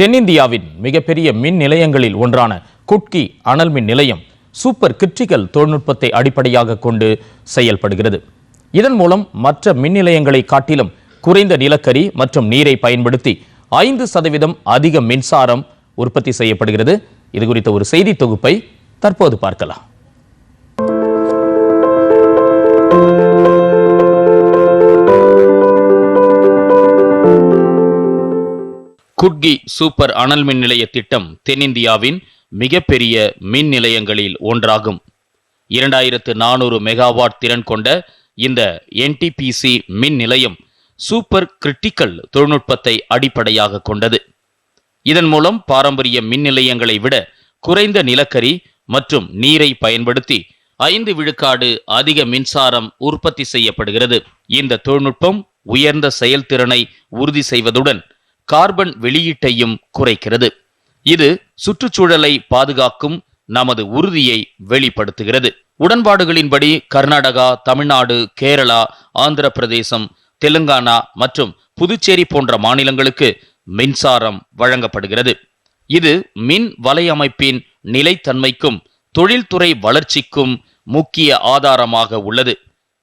தென்னிந்தியாவின் மிகப்பெரிய மின் நிலையங்களில் ஒன்றான குட்கி அனல் மின் நிலையம் சூப்பர் கிரிட்டிக்கல் தொழில்நுட்பத்தை அடிப்படையாக கொண்டு செயல்படுகிறது. இதன் மூலம் மற்ற மின் நிலையங்களை காட்டிலும் குறைந்த நிலக்கரி மற்றும் நீரை பயன்படுத்தி ஐந்து சதவீதம் அதிக மின்சாரம் உற்பத்தி செய்யப்படுகிறது. இது குறித்த ஒரு செய்தி தொகுப்பை தற்போது பார்க்கலாம். குட்கி சூப்பர் அனல் மின் நிலைய திட்டம் தென்னிந்தியாவின் மிகப்பெரிய மின் நிலையங்களில் ஒன்றாகும். இரண்டாயிரத்து நானூறு மெகாவாட் திறன் கொண்ட இந்த என்டிபிசி மின் நிலையம் சூப்பர் கிரிட்டிக்கல் தொழில்நுட்பத்தை அடிப்படையாக கொண்டது. இதன் மூலம் பாரம்பரிய மின் நிலையங்களை விட குறைந்த நிலக்கரி மற்றும் நீரை பயன்படுத்தி ஐந்து விழுக்காடு அதிக மின்சாரம் உற்பத்தி செய்யப்படுகிறது. இந்த தொழில்நுட்பம் உயர்ந்த செயல்திறனை உறுதி செய்வதுடன் கார்பன் வெளியீட்டையும் குறைக்கிறது. இது சுற்றுச்சூழலை பாதுகாக்கும் நமது உறுதியை வெளிப்படுத்துகிறது. உடன்பாடுகளின்படி கர்நாடகா தமிழ்நாடு கேரளா ஆந்திர பிரதேசம் தெலுங்கானா மற்றும் புதுச்சேரி போன்ற மாநிலங்களுக்கு மின்சாரம் வழங்கப்படுகிறது. இது மின் வலையமைப்பின் நிலைத்தன்மைக்கும் தொழில்துறை வளர்ச்சிக்கும் முக்கிய ஆதாரமாக உள்ளது.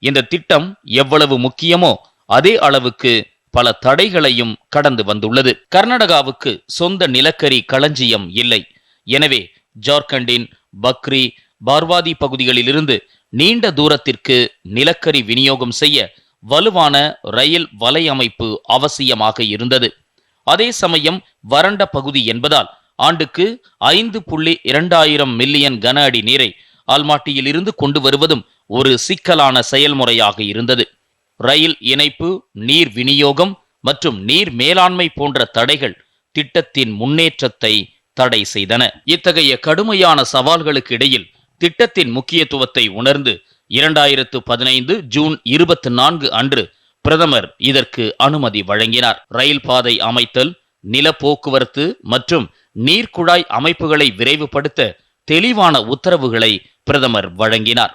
இந்த திட்டம் எவ்வளவு முக்கியமோ அதே அளவுக்கு பல தடைகளையும் கடந்து வந்துள்ளது. கர்நாடகாவுக்கு சொந்த நிலக்கரி களஞ்சியம் இல்லை. எனவே ஜார்க்கண்டின் பக்ரி பார்வாதி பகுதிகளிலிருந்து நீண்ட தூரத்திற்கு நிலக்கரி விநியோகம் செய்ய வலுவான ரயில் வலையமைப்பு அவசியமாக இருந்தது. அதே சமயம் வறண்ட பகுதி என்பதால் ஆண்டுக்கு ஐந்து புள்ளி இரண்டாயிரம் மில்லியன் கன அடி நீரை ஆல்மாட்டியிலிருந்து கொண்டு வருவதும் ஒரு சிக்கலான செயல்முறையாக இருந்தது. ரயில் இணைப்பு நீர் விநியோகம் மற்றும் நீர் மேலாண்மை போன்ற தடைகள் திட்டத்தின் முன்னேற்றத்தை தடை செய்தன. இத்தகைய கடுமையான சவால்களுக்கு இடையில் திட்டத்தின் முக்கியத்துவத்தை உணர்ந்து இரண்டாயிரத்து பதினைந்து ஜூன் இருபத்தி நான்கு அன்று பிரதமர் இதற்கு அனுமதி வழங்கினார். ரயில் பாதை அமைத்தல் நில போக்குவரத்து மற்றும் நீர்க்குழாய் அமைப்புகளை விரைவுபடுத்த தெளிவான உத்தரவுகளை பிரதமர் வழங்கினார்.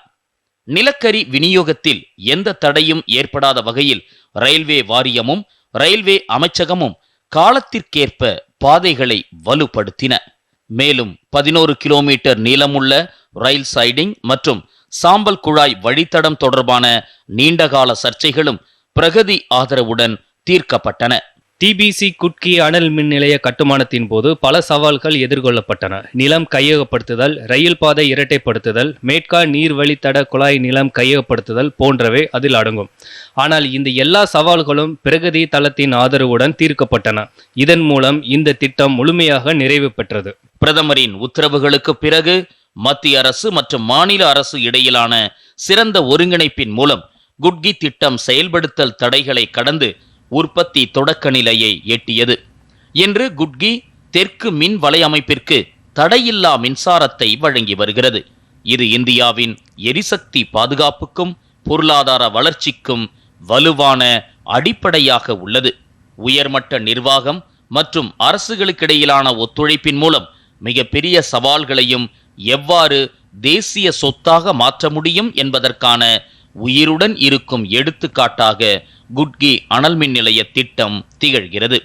நிலக்கரி விநியோகத்தில் எந்த தடையும் ஏற்படாத வகையில் ரயில்வே வாரியமும் ரயில்வே அமைச்சகமும் காலத்திற்கேற்ப பாதைகளை வலுப்படுத்தின. மேலும் பதினோரு கிலோமீட்டர் நீளமுள்ள ரயில் சைடிங் மற்றும் சாம்பல் குழாய் வழித்தடம் தொடர்பான நீண்டகால சர்ச்சைகளும் பிரகதி ஆதரவுடன் தீர்க்கப்பட்டன. டிபிசி குட்கி அனல் மின் நிலைய கட்டுமானத்தின் போது பல சவால்கள் எதிர்கொள்ளப்பட்டன. நிலம் கையகப்படுத்துதல் ரயில் பாதை இரட்டைப்படுத்துதல் மேற்கா நீர் வழித்தட குழாய் நிலம் கையகப்படுத்துதல் போன்றவை அதில் அடங்கும். ஆனால் இந்த எல்லா சவால்களும் பிரகதி தளத்தின் ஆதரவுடன் தீர்க்கப்பட்டன. இதன் மூலம் இந்த திட்டம் முழுமையாக நிறைவு பெற்றது. பிரதமரின் உத்தரவுகளுக்கு பிறகு மத்திய அரசு மற்றும் மாநில அரசு இடையிலான சிறந்த ஒருங்கிணைப்பின் மூலம் குட்கி திட்டம் செயல்படுத்தல் தடைகளை கடந்து உற்பத்தி தொடக்க நிலையை எட்டியது. இன்று குட்கி தெற்கு மின் வலையமைப்பிற்கு தடையில்லா மின்சாரத்தை வழங்கி வருகிறது. இது இந்தியாவின் எரிசக்தி பாதுகாப்புக்கும் பொருளாதார வளர்ச்சிக்கும் வலுவான அடிப்படையாக உள்ளது. உயர்மட்ட நிர்வாகம் மற்றும் அரசுகளுக்கிடையிலான ஒத்துழைப்பின் மூலம் மிகப்பெரிய சவால்களையும் எவ்வாறு தேசிய சொத்தாக மாற்ற முடியும் என்பதற்கான உயிருடன் இருக்கும் எடுத்துக்காட்டாக குட்கி அனல் மின் நிலைய திட்டம் திகழ்கிறது.